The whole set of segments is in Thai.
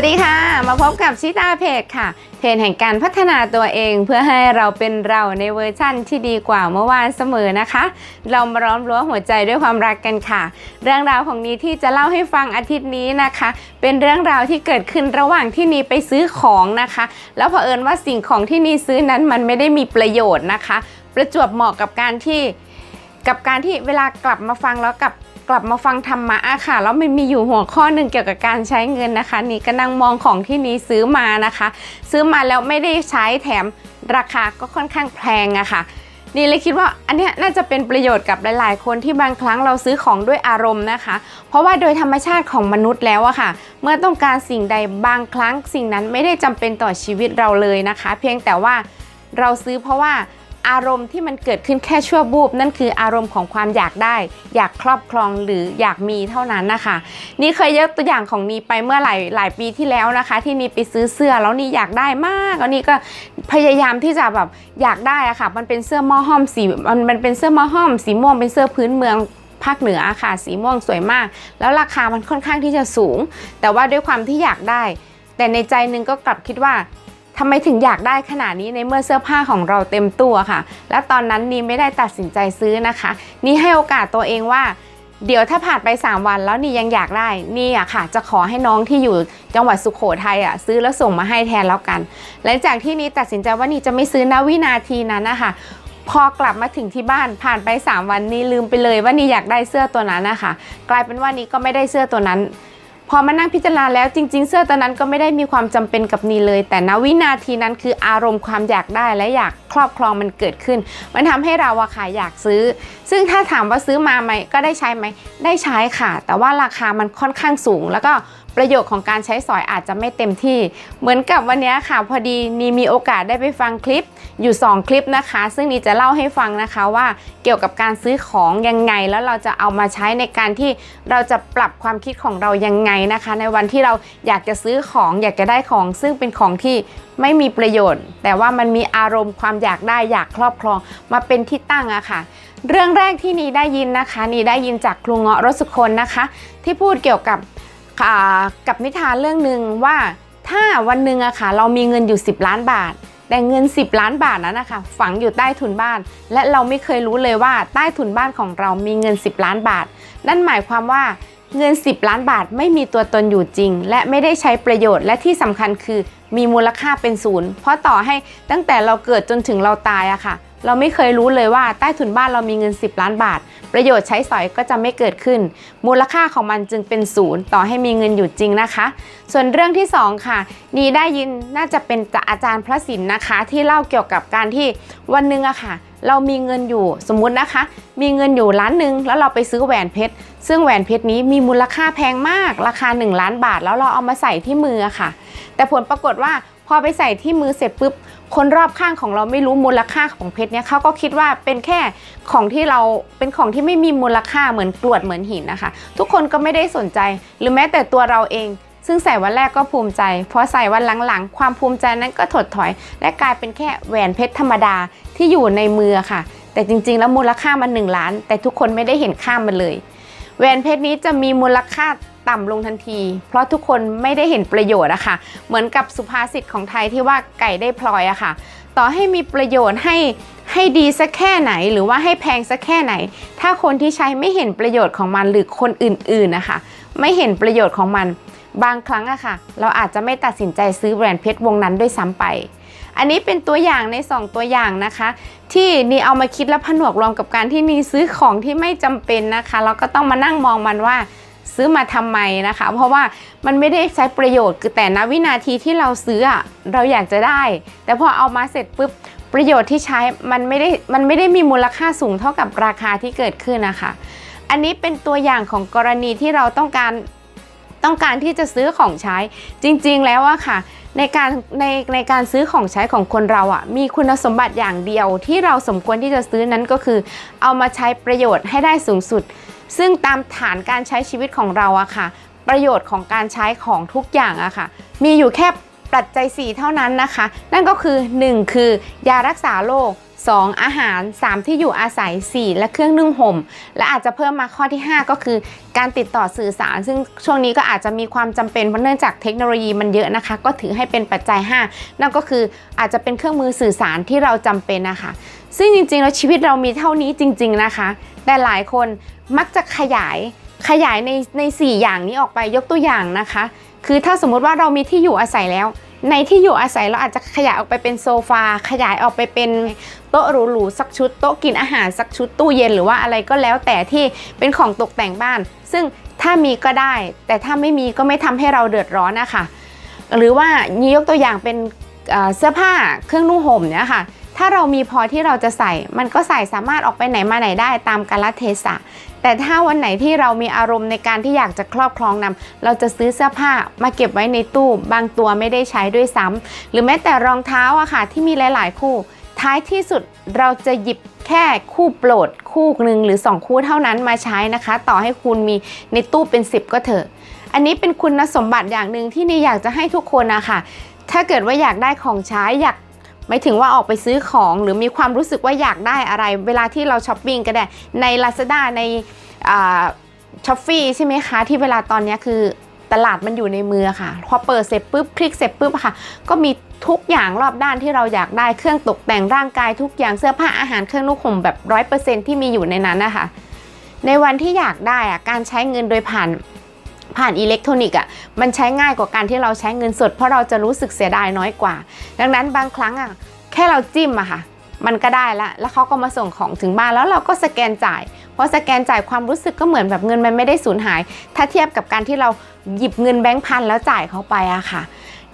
วัสดีค่ะ มาพบกับชิตาเพจค่ะ เพจแห่งการพัฒนาตัวเองเพื่อให้เราเป็นเราในเวอร์ชั่นที่ดีกว่าเมื่อวานเสมอนะคะ เรามาร้อมรั้วหัวใจด้วยความรักกันค่ะ เรื่องราวของนี้ที่จะเล่าให้ฟังอาทิตย์นี้นะคะ เป็นเรื่องราวที่เกิดขึ้นระหว่างที่นีไปซื้อของนะคะ แล้วเผอิญว่าสิ่งของที่นีซื้อนั้นมันไม่ได้มีประโยชน์นะคะ ประจวบเหมาะกับการที่กับการที่เวลากลับมาฟังแล้วกับ กลับมาฟังธรรมะอะค่ะแล้วมันมีอยู่หัวข้อหนึ่งเกี่ยวกับการใช้เงินนะคะ นี่ก็นั่งมองของที่นี้ซื้อมานะคะ ซื้อมาแล้วไม่ได้ใช้แถมราคาก็ค่อนข้างแพงอะค่ะนี่เลยคิดว่าอันเนี้ยน่าจะเป็นประโยชน์กับหลาย ๆ คนที่บางครั้งเราซื้อของด้วยอารมณ์นะคะ เพราะว่าโดยธรรมชาติของมนุษย์แล้วอะค่ะ เมื่อต้องการสิ่งใดบางครั้งสิ่งนั้นไม่ได้จำเป็นต่อชีวิตเราเลยนะคะ เพียงแต่ว่าเราซื้อเพราะว่า อารมณ์ที่มันเกิดขึ้นแค่ชั่วบูบนั่นคืออารมณ์ของความอยากได้ อยากครอบครองหรืออยากมีเท่านั้นนะคะ นี่เคยยกตัวอย่างของนีไปเมื่อหลายหลายปีที่แล้วนะคะ ที่นีไปซื้อเสื้อแล้วนีอยากได้มากแล้วนีก็พยายามที่จะแบบอยากได้อะค่ะ มันเป็นเสื้อมอห้อมสีมันมันเป็นเสื้อมอห้อมสีม่วงเป็นเสื้อพื้นเมืองภาคเหนือค่ะ สีม่วงสวยมาก แล้วราคามันค่อนข้างที่จะสูง แต่ว่าด้วยความที่อยากได้ แต่ในใจนึงก็กลับคิดว่า ทำไมถึงอยากได้ขนาดนี้ในเมื่อเสื้อผ้าของเราเต็มตัวค่ะ และตอนนั้นนีไม่ได้ตัดสินใจซื้อนะคะ นี่ให้โอกาสตัวเองว่าเดี๋ยวถ้าผ่านไป 3 วันแล้วนี่ยังอยากได้ นี่อะค่ะ จะขอให้น้องที่อยู่จังหวัดสุขโขทัยอะซื้อแล้วส่งมาให้แทนแล้วกัน หลังจากที่นี่ตัดสินใจว่านี่จะไม่ซื้อณวินาทีนั้นนะคะพอกลับมาถึงที่บ้านผ่านไป 3 วันนี่ลืมไปเลยว่านี่อยากได้เสื้อตัวนั้นนะคะ กลายเป็นว่านี่ก็ไม่ได้เสื้อตัวนั้น พอมานั่งพิจารณาแล้วจริง ๆ เสื้อตัวนั้นก็ไม่ได้มีความจำเป็นกับนีเลย แต่ณวินาทีนั้นคืออารมณ์ความอยากได้และอยากครอบครองมันเกิดขึ้น มันทำให้เราอะค่ะอยากซื้อ ซึ่งถ้าถามว่าซื้อมาไหมก็ได้ใช้ไหมได้ใช้ค่ะ แต่ว่าราคามันค่อนข้างสูง แล้วก็ ประโยชน์ของการใช้สอยอาจจะไม่เต็มที่ เหมือนกับวันนี้ค่ะพอดีนีมีโอกาสได้ไปฟังคลิปอยู่ 2 คลิปนะคะ ซึ่งนีจะเล่าให้ฟังนะคะว่าเกี่ยวกับการซื้อของยังไง แล้วเราจะเอามาใช้ในการที่เราจะปรับความคิดของเรายังไงนะคะ ในวันที่เราอยากจะซื้อของอยากจะได้ของ ซึ่งเป็นของที่ไม่มีประโยชน์ แต่ว่ามันมีอารมณ์ความอยากได้อยากครอบครองมาเป็นที่ตั้งอะค่ะเรื่องแรกที่นีได้ยินนะคะนีได้ยินจากครูเงาะรสุคนนะคะ ที่พูดเกี่ยวกับ กับนิทานเรื่องหนึ่งว่าถ้าวันหนึ่งอะค่ะเรามีเงินอยู่ 10 ล้านบาท แต่เงิน 10 ล้านบาทนั้นนะคะฝังอยู่ใต้ถุนบ้าน และเราไม่เคยรู้เลยว่าใต้ถุนบ้านของเรามีเงิน 10 ล้านบาท นั่นหมายความว่าเงิน 10 ล้านบาทไม่มีตัวตนอยู่จริง และไม่ได้ใช้ประโยชน์และที่สำคัญคือมีมูลค่าเป็นศูนย์เพราะต่อให้ตั้งแต่เราเกิดจนถึงเราตายอะค่ะ เราไม่เคยรู้เลยว่าใต้ถุนบ้านเรามีเงิน 10 ล้านบาท ประโยชน์ใช้สอยก็จะไม่เกิดขึ้น มูลค่าของมันจึงเป็นศูนย์ต่อให้มีเงินอยู่จริงนะคะ ส่วนเรื่องที่สองค่ะ นีได้ยินน่าจะเป็นจากอาจารย์พระศิลป์นะคะ ที่เล่าเกี่ยวกับการที่วันหนึ่งอะค่ะ เรามีเงินอยู่สมมุตินะคะ มีเงินอยู่ล้านหนึ่งแล้วเราไปซื้อแหวนเพชรซึ่งแหวนเพชรนี้มีมูลค่าแพงมาก ราคา 1 ล้านบาท แล้วเราเอามาใส่ที่มือค่ะ แต่ผลปรากฏว่าพอไปใส่ที่มือเสร็จปุ๊บ คนรอบข้างของเราไม่รู้มูลค่าของเพชรเนี่ยเขาก็คิดว่าเป็นแค่ของที่เราเป็นของที่ไม่มีมูลค่าเหมือนกรวดเหมือนหินนะคะ ทุกคนก็ไม่ได้สนใจ หรือแม้แต่ตัวเราเอง ซึ่งใส่วันแรกก็ภูมิใจพอใส่วันหลังๆ ความภูมิใจนั้นก็ถดถอย และกลายเป็นแค่แหวนเพชรธรรมดาที่อยู่ในมือค่ะ แต่จริงๆ แล้วมูลค่ามัน1ล้าน แต่ทุกคนไม่ได้เห็นค่ามันเลยแหวนเพชรนี้จะมีมูลค่า ต่ำลงทันที เพราะทุกคนไม่ได้เห็นประโยชน์อะค่ะ เหมือนกับสุภาษิตของไทยที่ว่าไก่ได้พลอยอะค่ะ ต่อให้มีประโยชน์ให้ให้ดีสักแค่ไหน หรือว่าให้แพงสักแค่ไหน ถ้าคนที่ใช้ไม่เห็นประโยชน์ของมันหรือคนอื่นๆนะคะ ไม่เห็นประโยชน์ของมัน บางครั้งอะค่ะ เราอาจจะไม่ตัดสินใจซื้อแหวนด์เพชรวงนั้นด้วยซ้ำไปอันนี้เป็นตัวอย่างใน 2 ตัวอย่างนะคะ ที่นี่เอามาคิดและผนวกรวมกับการที่นีซื้อของที่ไม่จำเป็นนะคะ เราก็ต้องมานั่งมองมันว่า ซื้อมาทำไมนะคะ เพราะว่ามันไม่ได้ใช้ประโยชน์ คือแต่ณวินาทีที่เราซื้อเราอยากจะได้ แต่พอเอามาเสร็จปุ๊บประโยชน์ที่ใช้มันไม่ได้มันไม่ได้มีมูลค่าสูงเท่ากับราคาที่เกิดขึ้นนะคะ อันนี้เป็นตัวอย่างของกรณีที่เราต้องการต้องการที่จะซื้อของใช้จริงๆแล้วอะค่ะ ในการในในการซื้อของใช้ของคนเราอะมีคุณสมบัติอย่างเดียวที่เราสมควรที่จะซื้อนั้นก็คือ เอามาใช้ประโยชน์ให้ได้สูงสุด ซึ่งตามฐานการใช้ชีวิตของเราอะค่ะ ประโยชน์ของการใช้ของทุกอย่างอะค่ะ มีอยู่แค่ปัจจัย 4 เท่านั้นนะคะ นั่นก็คือ 1 คือยารักษาโรค 2 อาหาร 3 ที่อยู่อาศัย 4 และเครื่องนึ่งห่ม และอาจจะเพิ่มมาข้อที่ 5 ก็คือการติดต่อสื่อสาร ซึ่งช่วงนี้ก็อาจจะมีความจำเป็นเพราะเนื่องจากเทคโนโลยีมันเยอะนะคะ ก็ถือให้เป็นปัจจัย 5 นั่นก็คืออาจจะเป็นเครื่องมือสื่อสารที่เราจำเป็นนะคะ ซึ่งจริงๆแล้วชีวิตเรามีเท่านี้จริง ๆนะคะ แต่หลายคนมักจะขยายขยายในใน 4 อย่างนี้ออกไปยกตัวอย่างนะคะ คือถ้าสมมุติว่าเรามีที่อยู่อาศัยแล้ว ในที่อยู่อาศัยเราอาจจะขยายออกไปเป็นโซฟา ขยายออกไปเป็นโต๊ะหรูๆสักชุด โต๊ะกินอาหารสักชุดตู้เย็นหรือว่าอะไรก็แล้วแต่ที่เป็นของตกแต่งบ้าน ซึ่งถ้ามีก็ได้ แต่ถ้าไม่มีก็ไม่ทำให้เราเดือดร้อนนะคะหรือว่ามียกตัวอย่างเป็นเอ่อเสื้อผ้าเครื่องนุ่งห่มเนี่ยค่ะ ถ้าเรามีพอที่เราจะใส่ มันก็ใส่สามารถออกไปไหนมาไหนได้ตามกาลเทศะ แต่ถ้าวันไหนที่เรามีอารมณ์ในการที่อยากจะครอบครองนำเราจะซื้อเสื้อผ้ามาเก็บไว้ในตู้ บางตัวไม่ได้ใช้ด้วยซ้ำหรือแม้แต่รองเท้าอะค่ะที่มีหลาย ๆ คู่ ท้ายที่สุดเราจะหยิบแค่คู่โปรดคู่หนึ่งหรือ 2 คู่เท่านั้นมาใช้นะคะ ต่อให้คุณมีในตู้เป็น 10 ก็เถอะ อันนี้เป็นคุณสมบัติอย่างหนึ่งที่นี่อยากจะให้ทุกคนนะคะถ้าเกิดว่าอยากได้ของใช้อยาก หมายถึงว่าออกไปซื้อของหรือมีความรู้สึกว่าอยากได้อะไร เวลาที่เราช้อปปิ้งก็ได้ใน Lazada ในช้อปฟีใช่ไหมคะที่เวลาตอนนี้คือตลาดมันอยู่ในมือค่ะ พอเปิดเสร็จปุ๊บคลิกเสร็จปุ๊บค่ะ ก็มีทุกอย่างรอบด้านที่เราอยากได้เครื่องตกแต่งร่างกายทุกอย่างเสื้อผ้าอาหารเครื่องนุ่งห่มแบบร้อยเปอร์เซ็นที่มีอยู่ในนั้นนะคะในวันที่อยากได้อะการใช้เงินโดยผ่าน ผ่านอิเล็กทรอนิกส์อะมันใช้ง่ายกว่าการที่เราใช้เงินสด เพราะเราจะรู้สึกเสียดายน้อยกว่า ดังนั้นบางครั้งอะแค่เราจิ้มอะค่ะ มันก็ได้ละ แล้วเขาก็มาส่งของถึงบ้านแล้วเราก็สแกนจ่ายพอสแกนจ่ายความรู้สึกก็เหมือนแบบเงินมันไม่ได้สูญหาย ถ้าเทียบกับการที่เราหยิบเงินแบงค์พันแล้วจ่ายเขาไปอะค่ะ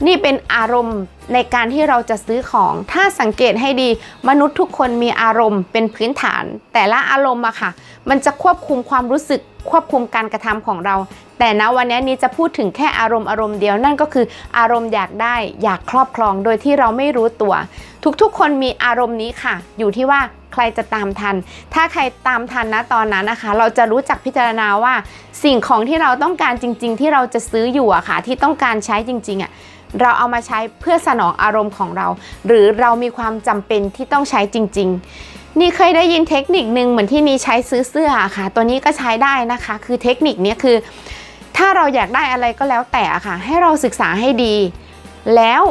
นี่เป็นอารมณ์ในการที่เราจะซื้อของ ถ้าสังเกตให้ดีมนุษย์ทุกคนมีอารมณ์เป็นพื้นฐาน แต่ละอารมณ์อะค่ะ มันจะควบคุมความรู้สึกควบคุมการกระทำของเรา แต่ณวันนี้นี้จะพูดถึงแค่อารมณ์อารมณ์เดียวนั่นก็คืออารมณ์อยากได้อยากครอบครองโดยที่เราไม่รู้ตัว ทุกๆ คนมีอารมณ์นี้ค่ะ อยู่ที่ว่าใครจะตามทัน ถ้าใครตามทันนะตอนนั้นนะคะ เราจะรู้จักพิจารณาว่าสิ่งของที่เราต้องการจริง ๆ ที่เราจะซื้ออยู่อะค่ะ ที่ต้องการใช้จริง ๆอะเราเอามาใช้เพื่อสนองอารมณ์ของเรา หรือเรามีความจำเป็นที่ต้องใช้จริง ๆ นี่เคยได้ยินเทคนิคนึงเหมือนที่นี่ใช้ซื้อเสื้อค่ะ ตัวนี้ก็ใช้ได้นะคะ คือเทคนิคนี้คือ ถ้าเราอยากได้อะไรก็แล้วแต่ค่ะ ให้เราศึกษาให้ดี แล้ว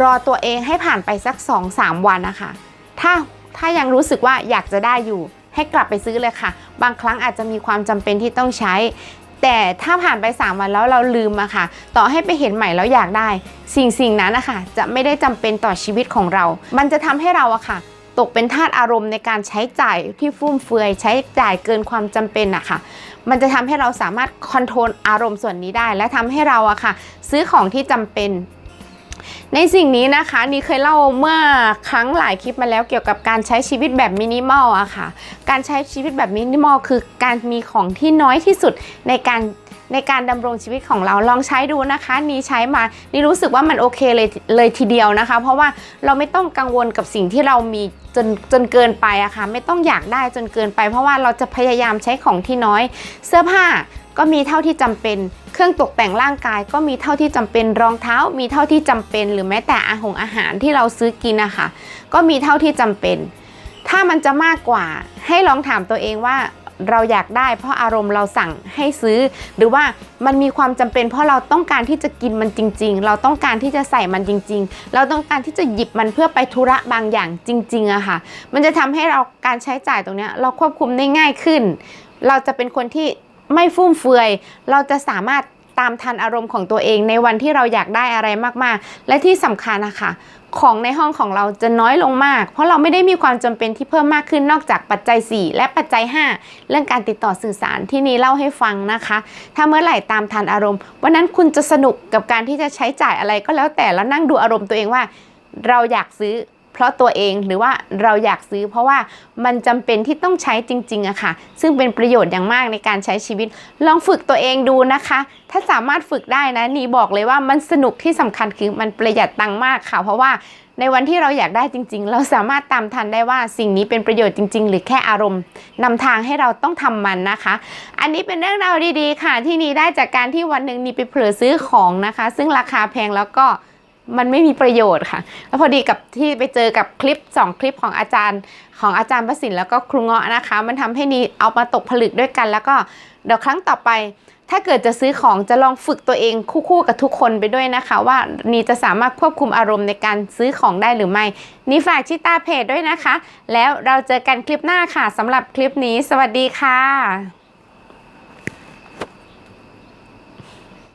รอตัวเองให้ผ่านไปสัก 2-3 วันนะคะ ถ้าถ้ายังรู้สึกว่าอยากจะได้อยู่ ให้กลับไปซื้อเลยค่ะ บางครั้งอาจจะมีความจำเป็นที่ต้องใช้ แต่ถ้าผ่านไป 3 วันแล้วเราลืมอะค่ะ ต่อให้ไปเห็นใหม่แล้วอยากได้ สิ่งสิ่งนั้นนะคะจะไม่ได้จำเป็นต่อชีวิตของเรา มันจะทำให้เราอะค่ะ ตกเป็นทาสอารมณ์ในการใช้จ่ายที่ฟุ่มเฟือยใช้จ่ายเกินความจำเป็นอะค่ะมันจะทำให้เราสามารถคอนโทรลอารมณ์ส่วนนี้ได้ และทำให้เราอะค่ะ ซื้อของที่จำเป็นในสิ่งนี้นะคะนี่เคยเล่าเมื่อครั้งหลายคลิปมาแล้วเกี่ยวกับการใช้ชีวิตแบบมินิมอลอะค่ะ การใช้ชีวิตแบบมินิมอลคือการมีของที่น้อยที่สุดในการ ในการดำรงชีวิตของเราลองใช้ดูนะคะนี่ใช้มานี่รู้สึกว่ามันโอเคเลยเลยทีเดียวนะคะ เพราะว่าเราไม่ต้องกังวลกับสิ่งที่เรามีจนจนเกินไปอะค่ะไม่ต้องอยากได้จนเกินไป เพราะว่าเราจะพยายามใช้ของที่น้อย เสื้อผ้าก็มีเท่าที่จำเป็น เครื่องตกแต่งร่างกายก็มีเท่าที่จำเป็น รองเท้า มีเท่าที่จำเป็น หรือแม้แต่อาหงอาหารที่เราซื้อกินนะคะก็มีเท่าที่จำเป็น ถ้ามันจะมากกว่าให้ลองถามตัวเองว่า เราอยากได้ เพราะอารมณ์เราสั่งให้ซื้อ หรือว่ามันมีความจำเป็น เพราะเราต้องการที่จะกินมันจริง ๆ เราต้องการที่จะใส่มันจริง ๆ เราต้องการที่จะหยิบมันเพื่อไปธุระบางอย่างจริงๆอะค่ะ มันจะทำให้เราการใช้จ่ายตรงนี้เราควบคุมได้ง่ายขึ้น เราจะเป็นคนที่ไม่ฟุ่มเฟือย เราจะสามารถ ตามทันอารมณ์ของตัวเอง ในวันที่เราอยากได้อะไรมากๆ และที่สำคัญนะคะของในห้องของเราจะน้อยลงมาก เพราะเราไม่ได้มีความจำเป็นที่เพิ่มมากขึ้นนอกจากปัจจัย 4 และปัจจัย 5 เรื่องการติดต่อสื่อสารที่นี้เล่าให้ฟังนะคะ ถ้าเมื่อไหร่ตามทันอารมณ์ วันนั้นคุณจะสนุกกับการที่จะใช้จ่ายอะไรก็แล้วแต่แล้วนั่งดูอารมณ์ตัวเองว่า เราอยากซื้อ เพราะตัวเองหรือว่าเราอยากซื้อ เพราะว่ามันจำเป็นที่ต้องใช้จริงๆอะค่ะ ซึ่งเป็นประโยชน์อย่างมากในการใช้ชีวิต ลองฝึกตัวเองดูนะคะ ถ้าสามารถฝึกได้นะนี่บอกเลยว่ามันสนุกที่สำคัญคือมันประหยัดตังค์มากค่ะ เพราะว่าในวันที่เราอยากได้จริง ๆ เราสามารถตามทันได้ว่าสิ่งนี้เป็นประโยชน์จริง ๆ หรือแค่อารมณ์นำทางให้เราต้องทำมันนะคะ อันนี้เป็นเรื่องราวดีๆ ค่ะ ที่นีได้จากการที่วันหนึ่งนีไปเผลอซื้อของนะคะ ซึ่งราคาแพงแล้วก็ มันไม่มีประโยชน์ค่ะ แล้วพอดีกับที่ไปเจอกับคลิป 2 คลิปของอาจารย์ของอาจารย์ประสิทธิ์แล้วก็ครูเงาะนะคะ มันทำให้นีเอามาตกผลึกด้วยกัน แล้วก็เดี๋ยวครั้งต่อไป ถ้าเกิดจะซื้อของจะลองฝึกตัวเองคู่ๆกับทุกคนไปด้วยนะคะ ว่านีจะสามารถควบคุมอารมณ์ในการซื้อของได้หรือไม่นี่ฝากชิตาเพจด้วยนะคะ แล้วเราเจอกันคลิปหน้าค่ะสำหรับคลิปนี้ สวัสดีค่ะ